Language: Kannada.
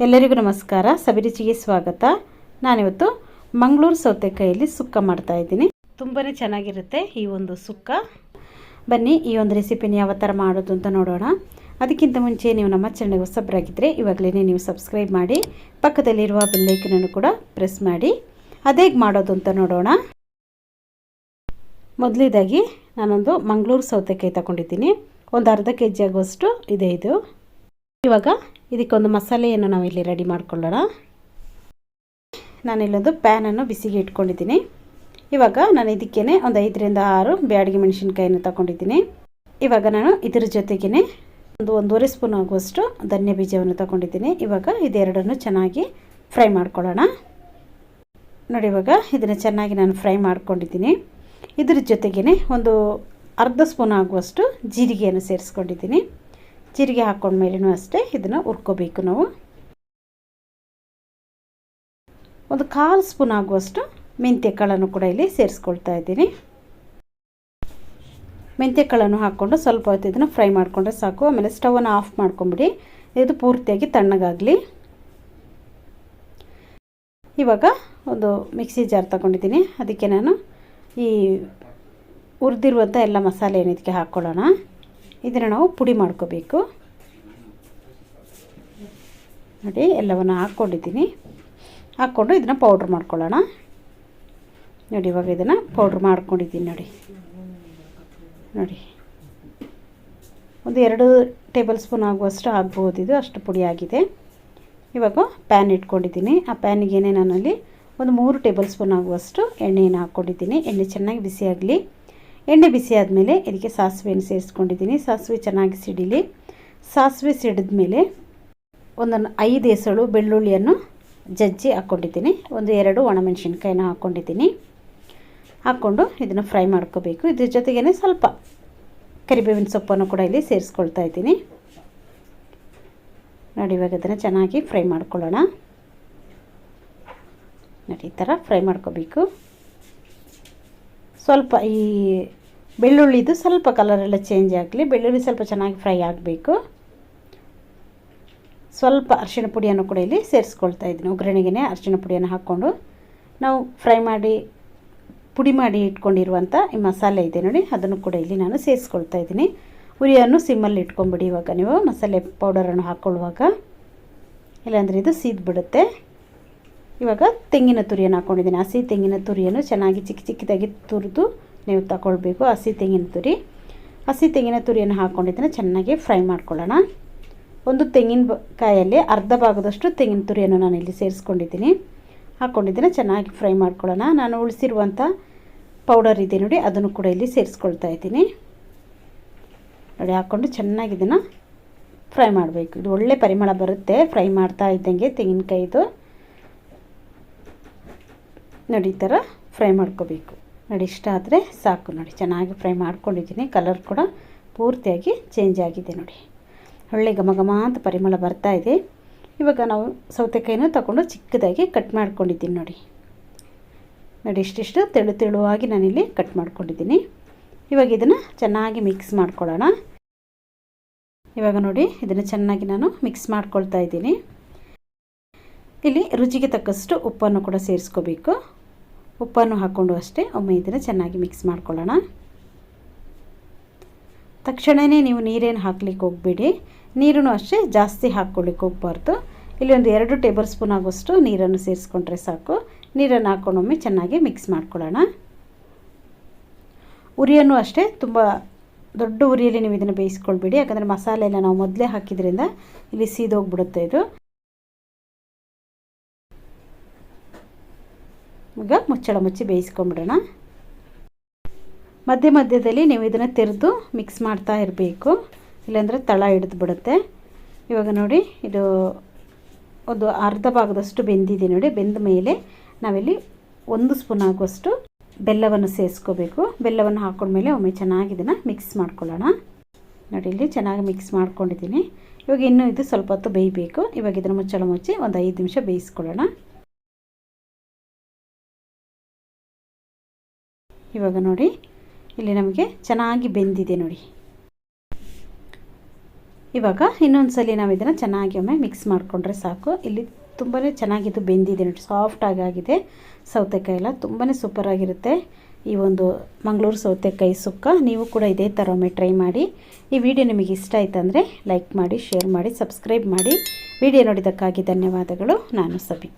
ಎಲ್ಲರಿಗೂ ನಮಸ್ಕಾರ. ಸಬಿರುಚಿಗೆ ಸ್ವಾಗತ. ನಾನಿವತ್ತು ಮಂಗಳೂರು ಸೌತೆಕಾಯಲ್ಲಿ ಸುಕ್ಕ ಮಾಡ್ತಾ ಇದ್ದೀನಿ. ತುಂಬಾ ಚೆನ್ನಾಗಿರುತ್ತೆ ಈ ಒಂದು ಸುಕ್ಕ. ಬನ್ನಿ, ಈ ಒಂದು ರೆಸಿಪಿನ ಯಾವ ಥರ ಮಾಡೋದು ಅಂತ ನೋಡೋಣ. ಅದಕ್ಕಿಂತ ಮುಂಚೆ ನೀವು ನಮ್ಮ ಚಾನಲ್ಗೆ ಹೊಸಬ್ರಾಗಿದ್ದರೆ ಇವಾಗಲೇ ನೀವು ಸಬ್ಸ್ಕ್ರೈಬ್ ಮಾಡಿ, ಪಕ್ಕದಲ್ಲಿರುವ ಬೆಲ್ಲೈಕನನ್ನು ಕೂಡ ಪ್ರೆಸ್ ಮಾಡಿ. ಅದೇಗೆ ಮಾಡೋದು ಅಂತ ನೋಡೋಣ. ಮೊದಲಿದಾಗಿ ನಾನೊಂದು ಮಂಗಳೂರು ಸೌತೆಕಾಯಿ ತಗೊಂಡಿದ್ದೀನಿ. ಒಂದು ಅರ್ಧ ಕೆ ಜಿ ಆಗುವಷ್ಟು ಇದೆ ಇದು. ಇವಾಗ ಇದಕ್ಕೊಂದು ಮಸಾಲೆಯನ್ನು ನಾವು ಇಲ್ಲಿ ರೆಡಿ ಮಾಡ್ಕೊಳ್ಳೋಣ. ನಾನಿಲ್ಲೊಂದು ಪ್ಯಾನನ್ನು ಬಿಸಿಗೆ ಇಟ್ಕೊಂಡಿದ್ದೀನಿ. ಇವಾಗ ನಾನು ಇದಕ್ಕೇ ಒಂದು ಐದರಿಂದ ಆರು ಬ್ಯಾಡಿಗೆ ಮೆಣಸಿನ್ಕಾಯನ್ನು ತಗೊಂಡಿದ್ದೀನಿ. ಇವಾಗ ನಾನು ಇದರ ಜೊತೆಗೇ ಒಂದು ಒಂದೂವರೆ ಸ್ಪೂನ್ ಆಗುವಷ್ಟು ಧನ್ಯ ಬೀಜವನ್ನು ತಗೊಂಡಿದ್ದೀನಿ. ಇವಾಗ ಇದೆರಡನ್ನು ಚೆನ್ನಾಗಿ ಫ್ರೈ ಮಾಡ್ಕೊಳ್ಳೋಣ. ನೋಡಿ ಇವಾಗ ಇದನ್ನು ಚೆನ್ನಾಗಿ ನಾನು ಫ್ರೈ ಮಾಡ್ಕೊಂಡಿದ್ದೀನಿ. ಇದರ ಜೊತೆಗೇ ಒಂದು ಅರ್ಧ ಸ್ಪೂನ್ ಆಗುವಷ್ಟು ಜೀರಿಗೆಯನ್ನು ಸೇರಿಸ್ಕೊಂಡಿದ್ದೀನಿ. ಜೀರಿಗೆ ಹಾಕ್ಕೊಂಡ್ಮೇಲೂ ಅಷ್ಟೇ ಇದನ್ನು ಹುರ್ಕೋಬೇಕು ನಾವು. ಒಂದು ಕಾಲು ಸ್ಪೂನ್ ಆಗುವಷ್ಟು ಮೆಂತ್ಯ ಕಾಳನ್ನು ಕೂಡ ಇಲ್ಲಿ ಸೇರಿಸ್ಕೊಳ್ತಾ ಇದ್ದೀನಿ. ಮೆಂತ್ಯ ಕಾಳನ್ನು ಹಾಕ್ಕೊಂಡು ಸ್ವಲ್ಪ ಹೊತ್ತು ಇದನ್ನು ಫ್ರೈ ಮಾಡಿಕೊಂಡ್ರೆ ಸಾಕು. ಆಮೇಲೆ ಸ್ಟವನ್ನು ಆಫ್ ಮಾಡ್ಕೊಂಬಿಡಿ. ಇದು ಪೂರ್ತಿಯಾಗಿ ತಣ್ಣಗಾಗಲಿ. ಇವಾಗ ಒಂದು ಮಿಕ್ಸಿ ಜಾರ್ ತಗೊಂಡಿದ್ದೀನಿ. ಅದಕ್ಕೆ ನಾನು ಈ ಹುರಿದಿರುವಂಥ ಎಲ್ಲ ಮಸಾಲೆ ಏನಿದಕ್ಕೆ ಹಾಕ್ಕೊಳ್ಳೋಣ ಇದನ್ನು ನಾವು ಪುಡಿ ಮಾಡ್ಕೋಬೇಕು. ನೋಡಿ, ಎಲ್ಲವನ್ನು ಹಾಕ್ಕೊಂಡಿದ್ದೀನಿ. ಹಾಕ್ಕೊಂಡು ಇದನ್ನು ಪೌಡ್ರ್ ಮಾಡ್ಕೊಳ್ಳೋಣ. ನೋಡಿ, ಇವಾಗ ಇದನ್ನು ಪೌಡ್ರ್ ಮಾಡ್ಕೊಂಡಿದ್ದೀನಿ ನೋಡಿ. ನೋಡಿ. ಒಂದು ಎರಡು ಟೇಬಲ್ ಸ್ಪೂನ್ ಆಗುವಷ್ಟು ಆಗ್ಬೋದು. ಇದು ಅಷ್ಟು ಪುಡಿ ಆಗಿದೆ. ಇವಾಗ ಪ್ಯಾನ್ ಇಟ್ಕೊಂಡಿದ್ದೀನಿ. ಆ ಪ್ಯಾನಿಗೇನೇ ನಾನು ಅಲ್ಲಿ ಒಂದು ಮೂರು ಟೇಬಲ್ ಸ್ಪೂನ್ ಆಗುವಷ್ಟು ಎಣ್ಣೆಯನ್ನು ಹಾಕ್ಕೊಂಡಿದ್ದೀನಿ. ಎಣ್ಣೆ ಚೆನ್ನಾಗಿ ಬಿಸಿಯಾಗಲಿ ಎಣ್ಣೆ ಬಿಸಿ ಆದಮೇಲೆ ಇದಕ್ಕೆ ಸಾಸಿವೆಯನ್ನು ಸೇರಿಸ್ಕೊಂಡಿದ್ದೀನಿ. ಸಾಸಿವೆ ಚೆನ್ನಾಗಿ ಸಿಡಿಲಿ. ಸಾಸಿವೆ ಸಿಡಿದ ಮೇಲೆ ಒಂದೊಂದು ಐದು ಎಸಳು ಬೆಳ್ಳುಳ್ಳಿಯನ್ನು ಜಜ್ಜಿ ಹಾಕ್ಕೊಂಡಿದ್ದೀನಿ. ಒಂದು ಎರಡು ಒಣಮೆಣಸಿನ್ಕಾಯಿನ ಹಾಕ್ಕೊಂಡಿದ್ದೀನಿ. ಹಾಕ್ಕೊಂಡು ಇದನ್ನು ಫ್ರೈ ಮಾಡ್ಕೋಬೇಕು. ಇದ್ರ ಜೊತೆಗೇ ಸ್ವಲ್ಪ ಕರಿಬೇವಿನ ಸೊಪ್ಪನ್ನು ಕೂಡ ಇಲ್ಲಿ ಸೇರಿಸ್ಕೊಳ್ತಾ ಇದ್ದೀನಿ. ನೋಡಿ, ಇವಾಗ ಅದನ್ನು ಚೆನ್ನಾಗಿ ಫ್ರೈ ಮಾಡ್ಕೊಳ್ಳೋಣ. ನೋಡಿ, ಈ ಥರ ಫ್ರೈ ಮಾಡ್ಕೋಬೇಕು. ಸ್ವಲ್ಪ ಈ ಬೆಳ್ಳುಳ್ಳಿದು ಸ್ವಲ್ಪ ಕಲರೆಲ್ಲ ಚೇಂಜ್ ಆಗಲಿ, ಬೆಳ್ಳುಳ್ಳಿ ಸ್ವಲ್ಪ ಚೆನ್ನಾಗಿ ಫ್ರೈ ಆಗಬೇಕು. ಸ್ವಲ್ಪ ಅರಿಶಿಣ ಪುಡಿಯನ್ನು ಕೂಡ ಇಲ್ಲಿ ಸೇರಿಸ್ಕೊಳ್ತಾ ಇದ್ದೀನಿ. ಒಗ್ಗರಣೆಗೆ ಅರಿಶಿಣ ಪುಡಿಯನ್ನು ಹಾಕ್ಕೊಂಡು ನಾವು ಫ್ರೈ ಮಾಡಿ, ಪುಡಿ ಮಾಡಿ ಇಟ್ಕೊಂಡಿರುವಂಥ ಈ ಮಸಾಲೆ ಇದೆ ನೋಡಿ, ಅದನ್ನು ಕೂಡ ಇಲ್ಲಿ ನಾನು ಸೇರಿಸ್ಕೊಳ್ತಾ ಇದ್ದೀನಿ. ಉರಿಯನ್ನು ಸಿಮ್ಮಲ್ಲಿ ಇಟ್ಕೊಂಬಿಡಿ ಇವಾಗ ನೀವು. ಮಸಾಲೆ ಪೌಡರನ್ನು ಹಾಕ್ಕೊಳ್ಳುವಾಗ ಇಲ್ಲಾಂದರೆ ಇದು ಸೀದ್ಬಿಡುತ್ತೆ. ಇವಾಗ ತೆಂಗಿನ ತುರಿಯನ್ನು ಹಾಕ್ಕೊಂಡಿದ್ದೀನಿ ಹಸಿ ತೆಂಗಿನ ತುರಿಯನ್ನು ಚೆನ್ನಾಗಿ ಚಿಕ್ಕ ಚಿಕ್ಕದಾಗಿ ತುರಿದು ನೀವು ತಗೊಳ್ಬೇಕು. ಹಸಿ ತೆಂಗಿನ ತುರಿ. ಹಸಿ ತೆಂಗಿನ ತುರಿಯನ್ನು ಹಾಕ್ಕೊಂಡಿದ್ದೀನಿ ಚೆನ್ನಾಗಿ ಫ್ರೈ ಮಾಡ್ಕೊಳ್ಳೋಣ. ಒಂದು ತೆಂಗಿನ ಕಾಯಲ್ಲಿ ಅರ್ಧ ಭಾಗದಷ್ಟು ತೆಂಗಿನ ತುರಿಯನ್ನು ನಾನು ಇಲ್ಲಿ ಸೇರಿಸ್ಕೊಂಡಿದ್ದೀನಿ. ಹಾಕ್ಕೊಂಡಿದ್ದೀನಿ ಚೆನ್ನಾಗಿ ಫ್ರೈ ಮಾಡ್ಕೊಳ್ಳೋಣ. ನಾನು ಉಳಿಸಿರುವಂಥ ಪೌಡರ್ ಇದೆ ನೋಡಿ, ಅದನ್ನು ಕೂಡ ಇಲ್ಲಿ ಸೇರಿಸ್ಕೊಳ್ತಾ ಇದ್ದೀನಿ. ನೋಡಿ ಹಾಕ್ಕೊಂಡು ಚೆನ್ನಾಗಿ ಇದನ್ನು ಫ್ರೈ ಮಾಡಬೇಕು. ಇದು ಒಳ್ಳೆ ಪರಿಮಳ ಬರುತ್ತೆ. ಫ್ರೈ ಮಾಡ್ತಾ ಇದ್ದಂಗೆ ತೆಂಗಿನಕಾಯಿದು. ನೋಡಿ ಈ ಥರ ಫ್ರೈ ಮಾಡ್ಕೋಬೇಕು. ನೋಡಿ ಇಷ್ಟ ಆದರೆ ಸಾಕು ನೋಡಿ. ಚೆನ್ನಾಗಿ ಫ್ರೈ ಮಾಡ್ಕೊಂಡಿದ್ದೀನಿ. ಕಲರ್ ಕೂಡ ಪೂರ್ತಿಯಾಗಿ ಚೇಂಜ್ ಆಗಿದೆ ನೋಡಿ. ಒಳ್ಳೆ ಘಮ ಘಮ ಅಂತ ಪರಿಮಳ ಬರ್ತಾ ಇದೆ. ಇವಾಗ ನಾವು ಸೌತೆಕಾಯಿನ ತಗೊಂಡು ಚಿಕ್ಕದಾಗಿ ಕಟ್ ಮಾಡ್ಕೊಂಡಿದ್ದೀನಿ ನೋಡಿ. ನೋಡಿ ಇಷ್ಟಿಷ್ಟು ತೆಳು ತೆಳುವಾಗಿ ನಾನಿಲ್ಲಿ ಕಟ್ ಮಾಡ್ಕೊಂಡಿದ್ದೀನಿ. ಇವಾಗ ಇದನ್ನು ಚೆನ್ನಾಗಿ ಮಿಕ್ಸ್ ಮಾಡ್ಕೊಳ್ಳೋಣ. ಇವಾಗ ನೋಡಿ ಇದನ್ನು ಚೆನ್ನಾಗಿ ನಾನು ಮಿಕ್ಸ್ ಮಾಡ್ಕೊಳ್ತಾ ಇದ್ದೀನಿ. ಇಲ್ಲಿ ರುಚಿಗೆ ತಕ್ಕಷ್ಟು ಉಪ್ಪನ್ನು ಕೂಡ ಸೇರಿಸ್ಕೋಬೇಕು. ಉಪ್ಪನ್ನು ಹಾಕ್ಕೊಂಡು ಅಷ್ಟೇ ಒಮ್ಮೆ ಇದನ್ನು ಚೆನ್ನಾಗಿ ಮಿಕ್ಸ್ ಮಾಡ್ಕೊಳ್ಳೋಣ. ತಕ್ಷಣವೇ ನೀವು ನೀರೇನು ಹಾಕ್ಲಿಕ್ಕೆ ಹೋಗಬೇಡಿ. ನೀರನ್ನು ಅಷ್ಟೇ ಜಾಸ್ತಿ ಹಾಕ್ಕೊಳ್ಳಿಕ್ಕೆ ಹೋಗ್ಬಾರ್ದು. ಇಲ್ಲಿ ಒಂದು ಎರಡು ಟೇಬಲ್ ಸ್ಪೂನ್ ಆಗುವಷ್ಟು ನೀರನ್ನು ಸೇರಿಸ್ಕೊಂಡ್ರೆ ಸಾಕು. ನೀರನ್ನು ಹಾಕ್ಕೊಂಡೊಮ್ಮೆ ಚೆನ್ನಾಗಿ ಮಿಕ್ಸ್ ಮಾಡ್ಕೊಳ್ಳೋಣ. ಉರಿಯನ್ನು ಅಷ್ಟೇ ತುಂಬ ದೊಡ್ಡ ಉರಿಯಲ್ಲಿ ನೀವು ಇದನ್ನು ಬೇಯಿಸ್ಕೊಳ್ಬೇಡಿ. ಯಾಕಂದರೆ ಮಸಾಲೆ ಎಲ್ಲ ನಾವು ಮೊದಲೇ ಹಾಕಿದ್ರಿಂದ ಇಲ್ಲಿ ಸೀದೋಗ್ಬಿಡುತ್ತೆ ಇದು. ಈಗ ಮುಚ್ಚಳ ಮುಚ್ಚಿ ಬೇಯಿಸ್ಕೊಂಬಿಡೋಣ. ಮಧ್ಯ ಮಧ್ಯದಲ್ಲಿ ನೀವು ಇದನ್ನು ತೆರೆದು ಮಿಕ್ಸ್ ಮಾಡ್ತಾ ಇರಬೇಕು. ಇಲ್ಲಾಂದರೆ ತಳ ಹಿಡಿದು ಬಿಡುತ್ತೆ ಇವಾಗ ನೋಡಿ, ಇದು ಒಂದು ಅರ್ಧ ಭಾಗದಷ್ಟು ಬೆಂದಿದೆ ನೋಡಿ, ಬೆಂದ ಮೇಲೆ ನಾವಿಲ್ಲಿ ಒಂದು ಸ್ಪೂನ್ ಆಗುವಷ್ಟು ಬೆಲ್ಲವನ್ನು ಸೇರಿಸ್ಕೋಬೇಕು ಬೆಲ್ಲವನ್ನು ಹಾಕೊಂಡ್ಮೇಲೆ ಒಮ್ಮೆ ಚೆನ್ನಾಗಿ ಇದನ್ನು ಮಿಕ್ಸ್ ಮಾಡ್ಕೊಳ್ಳೋಣ. ನೋಡಿ, ಇಲ್ಲಿ ಚೆನ್ನಾಗಿ ಮಿಕ್ಸ್ ಮಾಡ್ಕೊಂಡಿದ್ದೀನಿ. ಇವಾಗ ಇನ್ನೂ ಇದು ಸ್ವಲ್ಪ ಹೊತ್ತು ಬೇಯಬೇಕು. ಇವಾಗ ಇದನ್ನು ಮುಚ್ಚಳ ಮುಚ್ಚಿ ಒಂದು ಐದು ನಿಮಿಷ ಬೇಯಿಸ್ಕೊಳ್ಳೋಣ. ಇವಾಗ ನೋಡಿ. ಇಲ್ಲಿ ನಮಗೆ ಚೆನ್ನಾಗಿ ಬೆಂದಿದೆ ನೋಡಿ. ಇವಾಗ ಇನ್ನೊಂದು ಸಲ ನಾವು ಇದನ್ನು ಚೆನ್ನಾಗಿ ಒಮ್ಮೆ ಮಿಕ್ಸ್ ಮಾಡಿಕೊಂಡ್ರೆ ಸಾಕು. ಇಲ್ಲಿ ತುಂಬಾ ಚೆನ್ನಾಗಿದ್ದು ಬೆಂದಿದೆ ನೋಡಿ. ಸಾಫ್ಟಾಗಿ ಆಗಿದೆ. ಸೌತೆಕಾಯಿ ಎಲ್ಲ ತುಂಬಾ ಸೂಪರಾಗಿರುತ್ತೆ ಈ ಒಂದು ಮಂಗಳೂರು ಸೌತೆಕಾಯಿ ಸುಕ್ಕ ನೀವು ಕೂಡ ಇದೇ ಥರ ಒಮ್ಮೆ ಟ್ರೈ ಮಾಡಿ. ಈ ವಿಡಿಯೋ ನಿಮಗೆ ಇಷ್ಟ ಆಯ್ತಂದರೆ ಲೈಕ್ ಮಾಡಿ ಶೇರ್ ಮಾಡಿ ಸಬ್ಸ್ಕ್ರೈಬ್ ಮಾಡಿ. ವಿಡಿಯೋ ನೋಡಿದ್ದಕ್ಕಾಗಿ ಧನ್ಯವಾದಗಳು. ನಾನು ಸಬಿ.